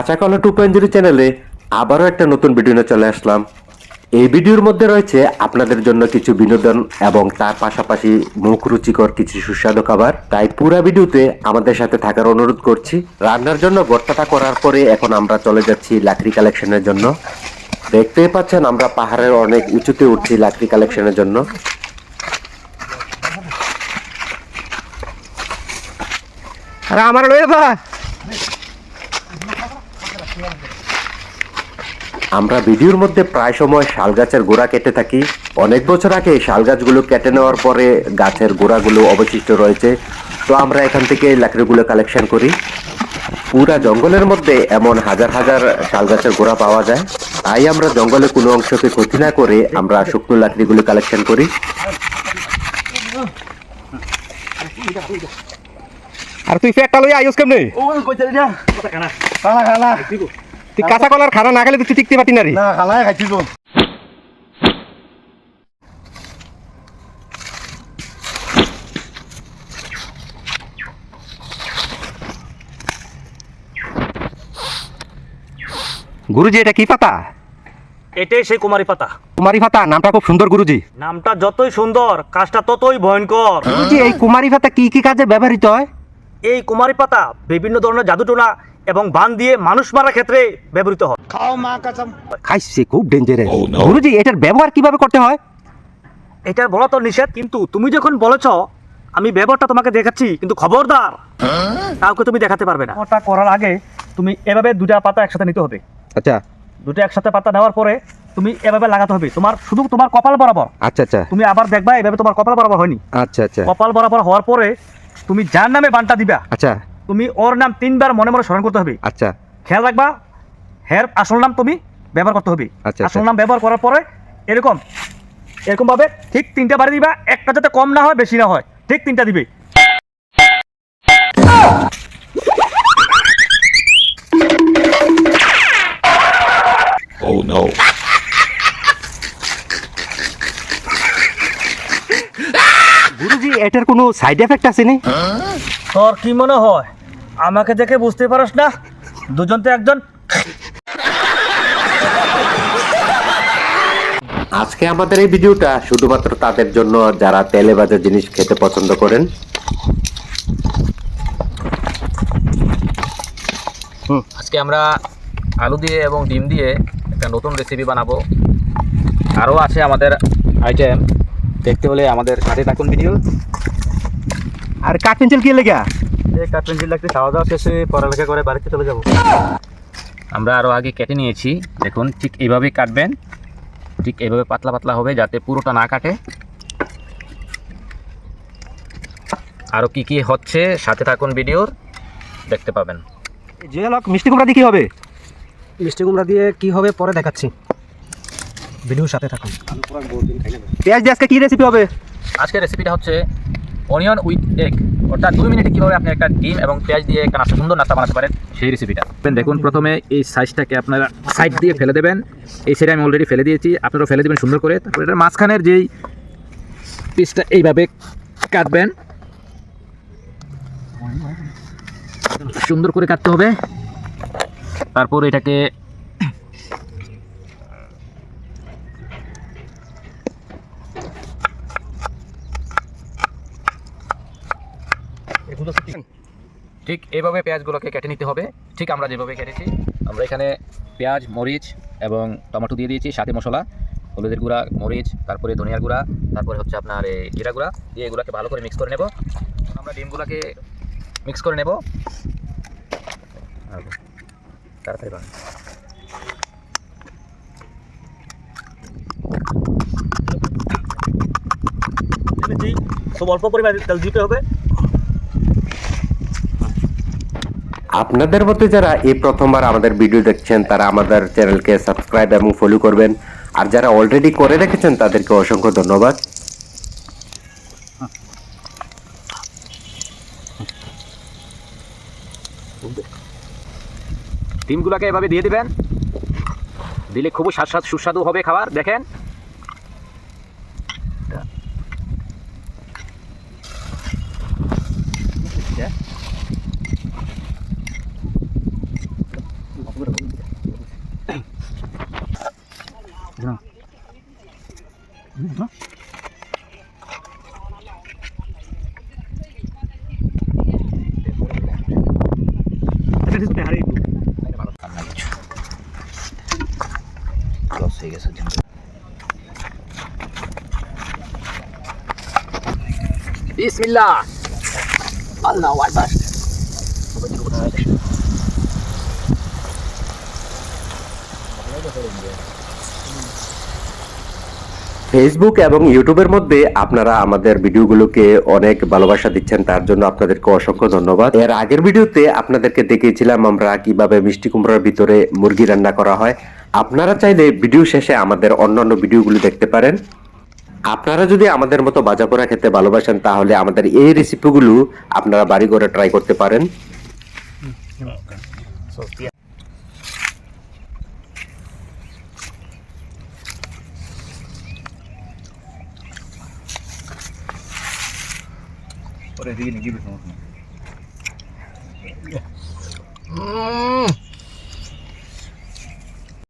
কাঁচা কলা two point zero চ্যানেলে আবারও একটা নতুন ভিডিও নিয়ে চলে আসলাম। এই ভিডিওর মধ্যে রয়েছে আপনাদের জন্য কিছু বিনোদন এবং তার পাশাপাশি মুখ রুচিকর কিছু সুস্বাদু খাবার। তাই পুরো ভিডিওতে আমাদের সাথে থাকার অনুরোধ করছি। রান্নার জন্য ভর্তাটা করার পরে এখন আমরা চলে যাচ্ছি লাকড়ি কালেকশনের জন্য। দেখতেই পাচ্ছেন আমরা পাহাড়ের অনেক উঁচুতে উঠছি লাকড়ি কালেকশনের জন্য। আরে আমার লয়ে আমরা ভিডিওর মধ্যে প্রায় সময় শাল গাছের গোড়া কেটে থাকি। অনেক বছর আগে শাল গাছগুলো কেটে নেওয়ার পরে গাছের গোড়াগুলো অবশিষ্ট রয়েছে। তো আমরা এখান থেকে লাকড়িগুলো কালেকশন করি। পুরা জঙ্গলের মধ্যে এমন হাজার হাজার শাল গাছের গোড়া পাওয়া যায়। তাই আমরা জঙ্গলে কোনো অংশকে ক্ষতি না করে আমরা শুকনো লাকড়িগুলো কালেকশন করি। আর তুই লই আইস কেমনে? ও কইতে দিয়া খানা খানা খানা তুই কাঁচা কলার খানা না খেলে তুই টিকতে পারতি না রে। না খাইছি তো। গুরুজি এটা কি পাতা? এটাই সেই কুমারী পাতা। কুমারী পাতা নামটা খুব সুন্দর গুরুজি। নামটা যতই সুন্দর কাজটা ততই ভয়ঙ্কর। গুরুজি এই কুমারী পাতা কি কি কাজে ব্যবহৃত হয়? এই কুমারী পাতা বিভিন্ন ধরনের জাদুটোনা এবং বান দিয়ে মানুষ মারার ক্ষেত্রে ব্যবহৃত হয়। খাও মা কসম। খাইছে খুব ডেঞ্জারাস গুরুজি এটার ব্যবহার কীভাবে করতে হয়? এটা বলা তো নিষেধ কিন্তু তুমি যখন বলেছ আমি ব্যবহারটা তোমাকে দেখাচ্ছি কিন্তু খবরদার কাউকে তুমি দেখাতে পারবে না। ওটা করার আগে তুমি এভাবে দুটা পাতা একসাথে নিতে হবে। আচ্ছা। দুটো একসাথে পাতা নেওয়ার পরে তুমি এভাবে লাগাতে হবে। তোমার শুধু তোমার কপাল বরাবর। আচ্ছা আচ্ছা। তুমি আবার দেখবা এভাবে তোমার কপাল বরাবর হয়নি। আচ্ছা আচ্ছা। কপাল বরাবর হওয়ার পরে তুমি যার নামে বানটা দিবা। আচ্ছা। তুমি ওর নাম তিনবার মনে মনে স্মরণ করতে হবে। আচ্ছা। খেয়াল রাখবা হের আসল নাম তুমি ব্যবহার করতে হবে। আচ্ছা, আসল আচ্ছা। নাম ব্যবহার করার পরে এরকম এরকম ভাবে ঠিক তিনটা বাড়ি দিবা একটা যাতে কম না হয় বেশি না হয়। ঠিক তিনটা দিবে। গুরুজি এটার কোনো সাইড এফেক্ট আছে নি? তোর কি মনে হয়? আমাকে দেখে বুঝতে পারস না? দুজন তো একজন। আজকে আমাদের এই ভিডিওটা শুধুমাত্র তাদের জন্য যারা তেলে ভাজা জিনিস খেতে পছন্দ করেন। আজকে আমরা আলু দিয়ে এবং ডিম দিয়ে একটা নতুন রেসিপি বানাবো। আরও আছে আমাদের আইটেম দেখতে হলে আমাদের সাথে থাকুন ভিডিও আর কাঠ পেন্সিল কি লেগা? এই পেন্সিল লাগতে খাওয়া দাওয়া শেষে পড়ালেখা করে বাড়িতে চলে যাব। আমরা আরও আগে কেটে নিয়েছি দেখুন ঠিক এইভাবেই কাটবেন ঠিক এইভাবে পাতলা পাতলা হবে যাতে পুরোটা না কাটে। আরও কি কি হচ্ছে সাথে থাকুন ভিডিওর দেখতে পাবেন। জুয়েলক মিষ্টি কুমড়া দিয়ে কি হবে? মিষ্টি কুমড়া দিয়ে কি হবে পরে দেখাচ্ছি। ভিডিওর সাথে থাকুন। পেঁয়াজ দিয়ে আজকে কি রেসিপি হবে? আজকের রেসিপিটা হচ্ছে অনিয়ন উইথ এগ অর্থাৎ দুই মিনিটে কীভাবে আপনি একটা ডিম এবং পেঁয়াজ দিয়ে একটা নাস্তা সুন্দর নাস্তা বানাতে পারেন সেই রেসিপিটা দেখুন প্রথমে এই সাইজটাকে আপনারা সাইড দিয়ে ফেলে দেবেন। এই সাইডে আমি অলরেডি ফেলে দিয়েছি। আপনারাও ফেলে দেবেন সুন্দর করে। তারপরে এটার মাঝখানের যেই পিসটা এইভাবে কাটবেন। সুন্দর করে কাটতে হবে। তারপর এটাকে ঠিক। এইভাবে পেঁয়াজগুলোকে কেটে নিতে হবে। ঠিক আমরা যেভাবে কেটেছি, আমরা এখানে পেঁয়াজ, মরিচ এবং টমেটো দিয়ে দিয়েছি, সাথে মশলা, হলুদের গুঁড়া, মরিচ, তারপরে ধনিয়ার গুঁড়া, তারপরে হচ্ছে আপনার এই জিরা গুঁড়া দিয়ে এগুলোকে ভালো করে মিক্স করে নেব। আমরা ডিমগুলোকে মিক্স করে নেব। তাড়াতাড়ি খুব অল্প পরিমাণে তেল দিতে হবে। আপনাদের মধ্যে যারা এই প্রথমবার আমাদের ভিডিও দেখছেন, তারা আমাদের চ্যানেলকে সাবস্ক্রাইব এবং ফলো করবেন। আর যারা অলরেডি করে রেখেছেন, তাদেরকে অসংখ্য ধন্যবাদ। ডিমগুলোকে এভাবে দিয়ে দিবেন। দিলে খুবই স্বাদ সুস্বাদু হবে খাবার, দেখেন। এটা দিতে হারিয়ে দিবো। লস হয়ে গেছে বিসমিল্লাহ আল্লাহু আকবার ফেসবুক এবং ইউটিউবের মধ্যে আপনারা আমাদের ভিডিওগুলোকে অনেক ভালোবাসা দিচ্ছেন, তার জন্য আপনাদেরকে অসংখ্য ধন্যবাদ। এর আগের ভিডিওতে আপনাদেরকে দেখিয়েছিলাম আমরা কীভাবে মিষ্টি কুমড়ার ভিতরে মুরগি রান্না করা হয়। আপনারা চাইলে ভিডিও শেষে আমাদের অন্যান্য ভিডিওগুলো দেখতে পারেন। আপনারা যদি আমাদের মতো বাজা পোড়া খেতে ভালোবাসেন, তাহলে আমাদের এই রেসিপিগুলো আপনারা বাড়ি করে ট্রাই করতে পারেন। ওরে দিকে নিয়ে গিয়ে